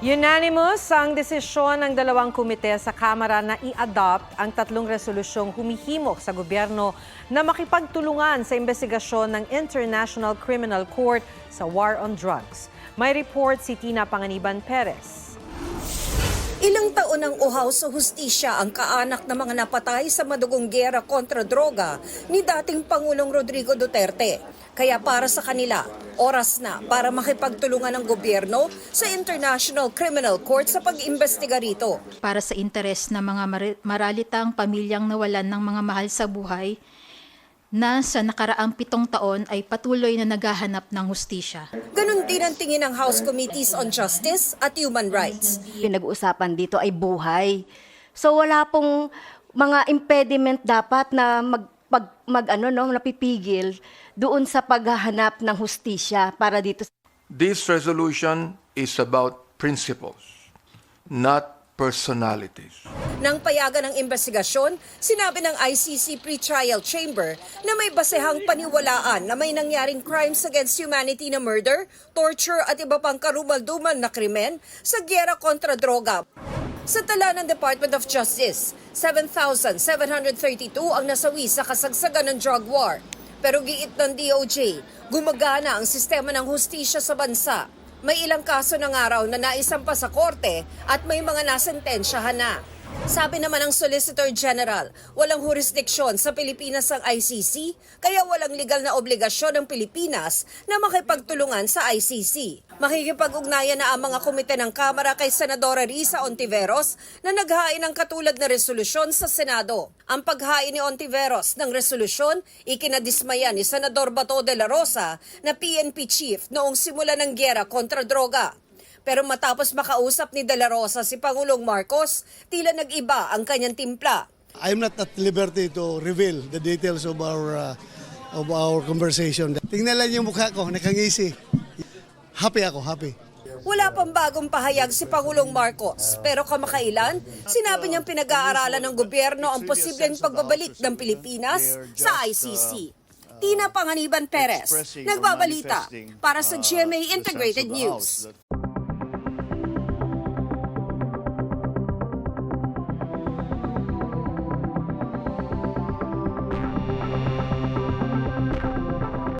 Unanimous ang desisyon ng dalawang komite sa Kamara na i-adopt ang tatlong resolusyong humihimok sa gobyerno na makipagtulungan sa investigasyon ng International Criminal Court sa war on drugs. May report si Tina Panganiban Perez. Ilang taon ang uhaw sa hustisya ang kaanak ng mga napatay sa madugong gera kontra droga ni dating Pangulong Rodrigo Duterte. Kaya para sa kanila, oras na para makipagtulungan ng gobyerno sa International Criminal Court sa pag-imbestiga rito. para sa interes ng mga mari- maralitang pamilyang nawalan ng mga mahal sa buhay na sa nakaraang pitong taon ay patuloy na naghahanap ng hustisya. Ganon din ang tingin ng House Committees on Justice at Human Rights. pinag-uusapan dito ay buhay. So wala pong mga impediment dapat na mag pag, mag ano no napipigil doon sa paghahanap ng hustisya para dito This resolution is about principles, not personalities. Nang payagan ng investigasyon, sinabi ng ICC Pre-Trial Chamber na may basehang paniwalaan na may nangyaring crimes against humanity na murder, torture at iba pang karumal-dumal na krimen sa gyera kontra droga. Sa tala ng Department of Justice, 7,732 ang nasawi sa kasagsagan ng drug war. Pero giit ng DOJ, gumagana ang sistema ng hustisya sa bansa. May ilang kaso ng araw na naisampa sa korte at may mga nasentensyahan na. Sabi naman ng Solicitor General, walang jurisdiksyon sa Pilipinas ang ICC, kaya walang legal na obligasyon ng Pilipinas na makipagtulungan sa ICC. Makikipag-ugnayan na ang mga komite ng Kamara kay Senadora Risa Ontiveros na naghain ng katulad na resolusyon sa Senado. Ang paghain ni Ontiveros ng resolusyon, ikinadismaya ni Senador Bato de la Rosa na PNP chief noong simula ng gyera kontra droga. Pero matapos makausap ni De La Rosa si Pangulong Marcos, tila nag-iba ang kanyang timpla. I'm not at liberty to reveal the details of our uh, of our conversation. Tingnan lang yung mukha ko, nakangisi. Happy ako, happy. Wala pang bagong pahayag si Pangulong Marcos, pero kamakailan, sinabi niyang pinag-aaralan ng gobyerno ang posibleng pagbabalik ng Pilipinas sa ICC. Tina Panganiban Perez, nagbabalita para sa GMA Integrated News.